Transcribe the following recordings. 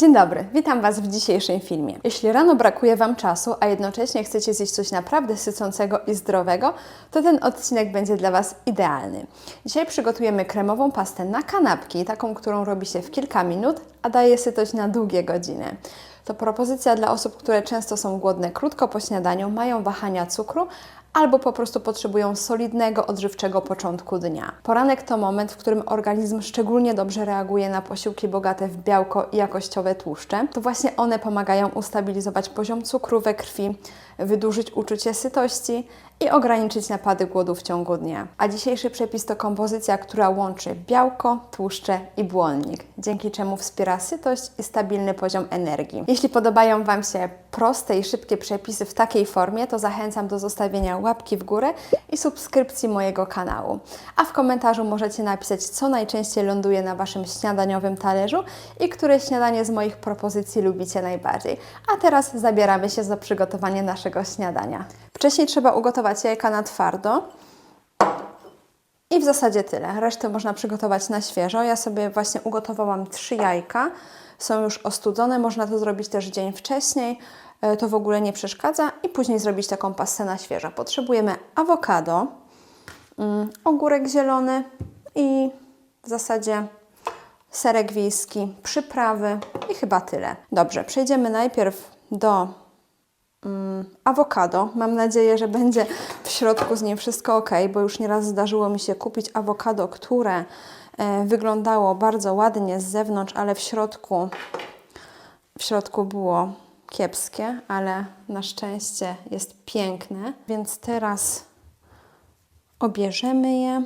Dzień dobry, witam Was w dzisiejszym filmie. Jeśli rano brakuje Wam czasu, a jednocześnie chcecie zjeść coś naprawdę sycącego i zdrowego, to ten odcinek będzie dla Was idealny. Dzisiaj przygotujemy kremową pastę na kanapki, taką, którą robi się w kilka minut, a daje sytość na długie godziny. To propozycja dla osób, które często są głodne krótko po śniadaniu, mają wahania cukru, albo po prostu potrzebują solidnego, odżywczego początku dnia. Poranek to moment, w którym organizm szczególnie dobrze reaguje na posiłki bogate w białko i jakościowe tłuszcze. To właśnie one pomagają ustabilizować poziom cukru we krwi, wydłużyć uczucie sytości i ograniczyć napady głodu w ciągu dnia. A dzisiejszy przepis to kompozycja, która łączy białko, tłuszcze i błonnik, dzięki czemu wspiera sytość i stabilny poziom energii. Jeśli podobają Wam się proste i szybkie przepisy w takiej formie, to zachęcam do zostawienia łapki w górę i subskrypcji mojego kanału. A w komentarzu możecie napisać, co najczęściej ląduje na Waszym śniadaniowym talerzu i które śniadanie z moich propozycji lubicie najbardziej. A teraz zabieramy się za przygotowanie naszego śniadania. Wcześniej trzeba ugotować jajka na twardo. I w zasadzie tyle. Resztę można przygotować na świeżo. Ja sobie właśnie ugotowałam trzy jajka. Są już ostudzone. Można to zrobić też dzień wcześniej. E, To w ogóle nie przeszkadza. I później zrobić taką pastę na świeżo. Potrzebujemy awokado, mm, ogórek zielony i w zasadzie serek wiejski, przyprawy i chyba tyle. Dobrze, przejdziemy najpierw do mm, awokado. Mam nadzieję, że będzie w środku z nim wszystko ok, bo już nieraz zdarzyło mi się kupić awokado, które e, wyglądało bardzo ładnie z zewnątrz, ale w środku, w środku było kiepskie, ale na szczęście jest piękne. Więc teraz obierzemy je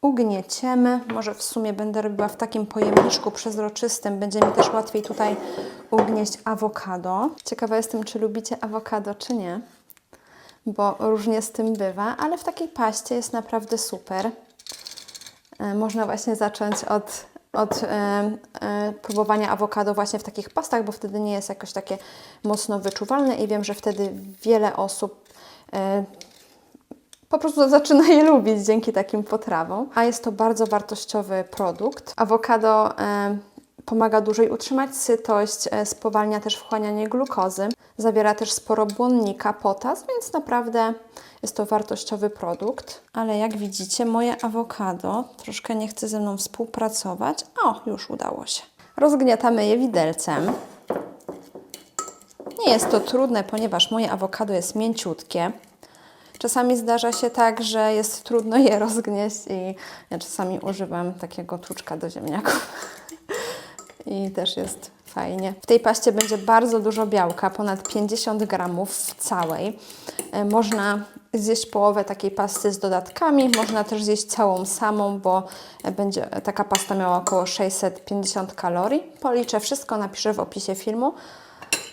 ugnieciemy. Może w sumie będę robiła w takim pojemniczku przezroczystym. Będzie mi też łatwiej tutaj ugnieść awokado. Ciekawa jestem, czy lubicie awokado, czy nie. Bo różnie z tym bywa, ale w takiej paście jest naprawdę super. E, Można właśnie zacząć od, od e, e, próbowania awokado właśnie w takich pastach, bo wtedy nie jest jakoś takie mocno wyczuwalne i wiem, że wtedy wiele osób e, po prostu zaczyna je lubić dzięki takim potrawom. A jest to bardzo wartościowy produkt. Awokado e, pomaga dłużej utrzymać sytość, e, spowalnia też wchłanianie glukozy. Zawiera też sporo błonnika, potas, więc naprawdę jest to wartościowy produkt. Ale jak widzicie, moje awokado troszkę nie chce ze mną współpracować. O, już udało się. Rozgniatamy je widelcem. Nie jest to trudne, ponieważ moje awokado jest mięciutkie. Czasami zdarza się tak, że jest trudno je rozgnieść i ja czasami używam takiego tłuczka do ziemniaków. I też jest fajnie. W tej paście będzie bardzo dużo białka, ponad 50 gramów w całej. E, Można zjeść połowę takiej pasty z dodatkami, można też zjeść całą samą, bo będzie taka pasta miała około 650 kalorii. Policzę wszystko, napiszę w opisie filmu,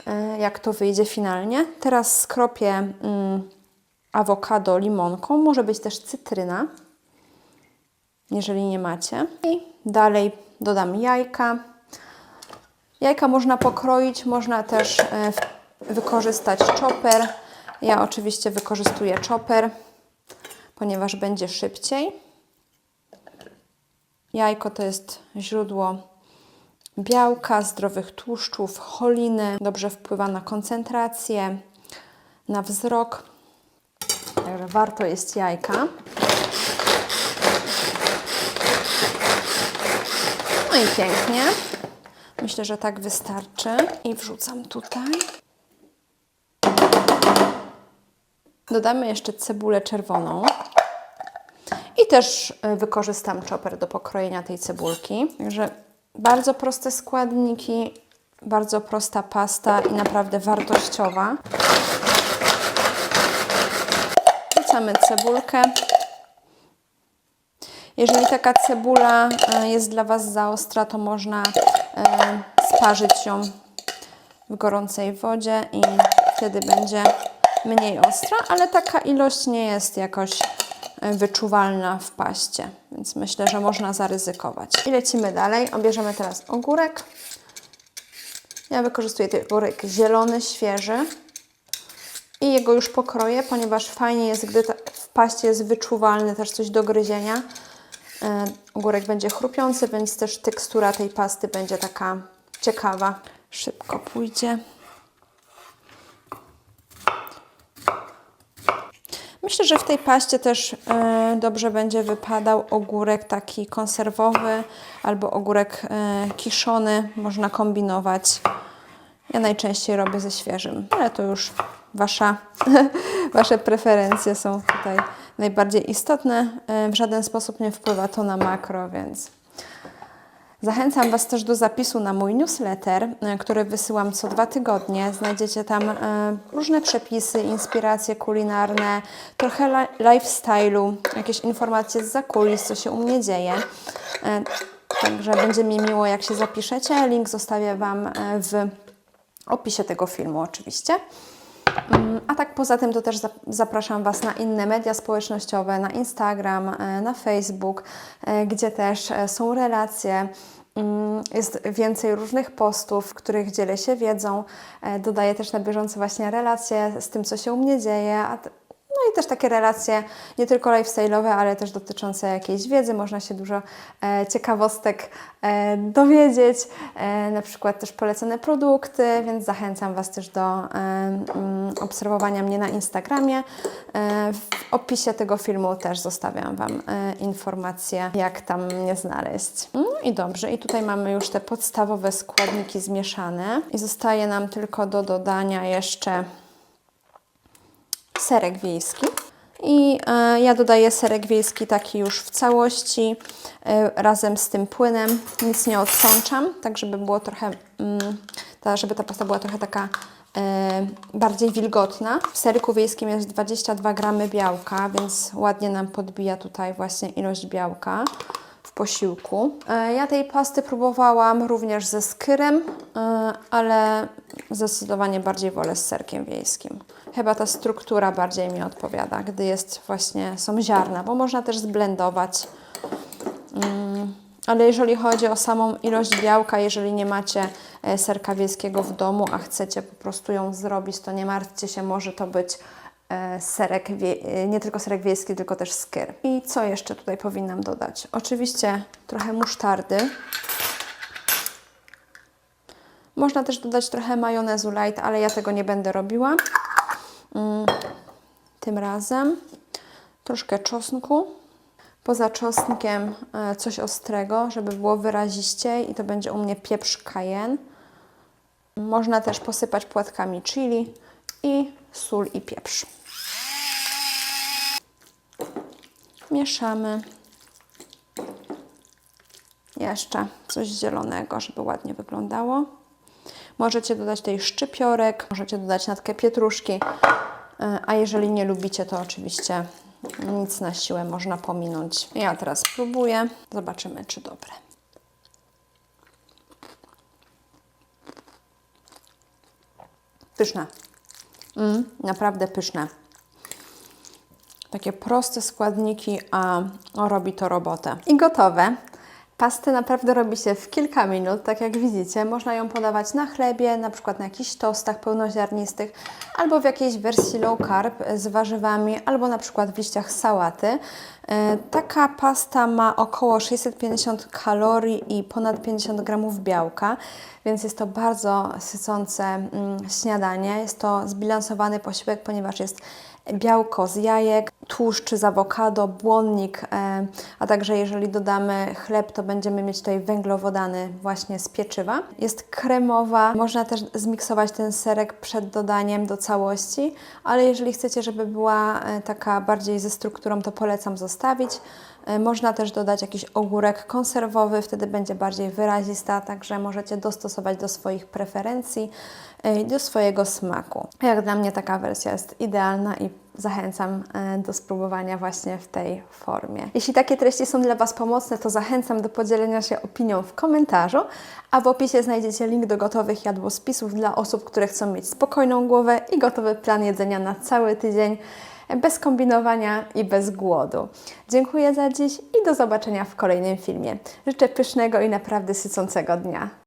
e, jak to wyjdzie finalnie. Teraz skropię mm, awokado limonką, może być też cytryna, jeżeli nie macie. I dalej dodam jajka. Jajka można pokroić, można też e, wykorzystać chopper. Ja oczywiście wykorzystuję chopper, ponieważ będzie szybciej. Jajko to jest źródło białka, zdrowych tłuszczów, choliny, dobrze wpływa na koncentrację, na wzrok. Także warto jest jajka. No i pięknie. Myślę, że tak wystarczy. I wrzucam tutaj. Dodamy jeszcze cebulę czerwoną. I też y, wykorzystam chopper do pokrojenia tej cebulki. Także bardzo proste składniki, bardzo prosta pasta i naprawdę wartościowa. Wrzucamy cebulkę. Jeżeli taka cebula e, jest dla Was za ostra, to można sparzyć ją w gorącej wodzie i wtedy będzie mniej ostra, ale taka ilość nie jest jakoś e, wyczuwalna w paście, więc myślę, że można zaryzykować. I lecimy dalej. Obierzemy teraz ogórek. Ja wykorzystuję ten ogórek zielony, świeży i jego już pokroję, ponieważ fajnie jest, gdy w paście jest wyczuwalny też coś do gryzienia. E, ogórek będzie chrupiący, więc też tekstura tej pasty będzie taka ciekawa. Szybko pójdzie. Myślę, że w tej paście też e, dobrze będzie wypadał ogórek taki konserwowy albo ogórek e, kiszony. Można kombinować. Ja najczęściej robię ze świeżym, ale to już wasza, Wasze preferencje są tutaj najbardziej istotne. E, W żaden sposób nie wpływa to na makro, więc Zachęcam Was też do zapisu na mój newsletter, e, który wysyłam co dwa tygodnie. Znajdziecie tam e, różne przepisy, inspiracje kulinarne, trochę li- lifestyle'u, jakieś informacje z zakulis, co się u mnie dzieje. Także będzie mi miło, jak się zapiszecie. Link zostawię Wam w opisie tego filmu oczywiście. Mm, A tak poza tym to też zap- zapraszam Was na inne media społecznościowe, na Instagram, e, na Facebook, e, gdzie też e, są relacje. Mm, Jest więcej różnych postów, w których dzielę się wiedzą. Dodaję też na bieżąco właśnie relacje z tym, co się u mnie dzieje, no i też takie relacje nie tylko lifestyle'owe, ale też dotyczące jakiejś wiedzy. Można się dużo e, ciekawostek e, dowiedzieć, e, na przykład też polecone produkty, więc zachęcam Was też do e, mm, obserwowania mnie na Instagramie. E, w opisie tego filmu też zostawiam Wam e, informacje, jak tam mnie znaleźć. No i dobrze, i tutaj mamy już te podstawowe składniki zmieszane i zostaje nam tylko do dodania jeszcze serek wiejski. I e, ja dodaję serek wiejski taki już w całości e, razem z tym płynem. Nic nie odsączam, tak żeby było trochę, mm, ta, żeby ta pasta była trochę taka e, bardziej wilgotna. W serku wiejskim jest 22 gramy białka, więc ładnie nam podbija tutaj właśnie ilość białka posiłku. E, Ja tej pasty próbowałam również ze skyrem, e, ale zdecydowanie bardziej wolę z serkiem wiejskim. Chyba ta struktura bardziej mi odpowiada, gdy jest właśnie, są ziarna, bo można też zblendować. Mm, Ale jeżeli chodzi o samą ilość białka, jeżeli nie macie e, serka wiejskiego w domu, a chcecie po prostu ją zrobić, to nie martwcie się, może to być serek, wie, e, nie tylko serek wiejski, tylko też skyr. I co jeszcze tutaj powinnam dodać? Oczywiście trochę musztardy. Można też dodać trochę majonezu light, ale ja tego nie będę robiła. Mm, tym razem troszkę czosnku. Poza czosnkiem e, coś ostrego, żeby było wyraziściej i to będzie u mnie pieprz cayenne. Można też posypać płatkami chili i sól i pieprz. Mieszamy. Jeszcze coś zielonego, żeby ładnie wyglądało. Możecie dodać tutaj szczypiorek, możecie dodać natkę pietruszki, e, a jeżeli nie lubicie, to oczywiście nic na siłę można pominąć. Ja teraz spróbuję, zobaczymy, czy dobre. Pyszne. Mm, naprawdę pyszne. Takie proste składniki, a robi to robotę. I gotowe. Pastę naprawdę robi się w kilka minut, tak jak widzicie. Można ją podawać na chlebie, na przykład na jakichś tostach pełnoziarnistych, albo w jakiejś wersji low carb z warzywami, albo na przykład w liściach sałaty. E, Taka pasta ma około 650 kalorii i ponad 50 gramów białka, więc jest to bardzo sycące mm, śniadanie. Jest to zbilansowany posiłek, ponieważ jest białko z jajek, tłuszcz z awokado, błonnik, e, a także jeżeli dodamy chleb, to będziemy mieć tutaj węglowodany właśnie z pieczywa. Jest kremowa, można też zmiksować ten serek przed dodaniem do całości, ale jeżeli chcecie, żeby była e, taka bardziej ze strukturą, to polecam zostawić. E, Można też dodać jakiś ogórek konserwowy, wtedy będzie bardziej wyrazista, także możecie dostosować do swoich preferencji e, do swojego smaku. Jak dla mnie taka wersja jest idealna i zachęcam e, do spróbowania właśnie w tej formie. Jeśli takie treści są dla Was pomocne, to zachęcam do podzielenia się opinią w komentarzu, a w opisie znajdziecie link do gotowych jadłospisów dla osób, które chcą mieć spokojną głowę i gotowy plan jedzenia na cały tydzień bez kombinowania i bez głodu. Dziękuję za dziś i do zobaczenia w kolejnym filmie. Życzę pysznego i naprawdę sycącego dnia.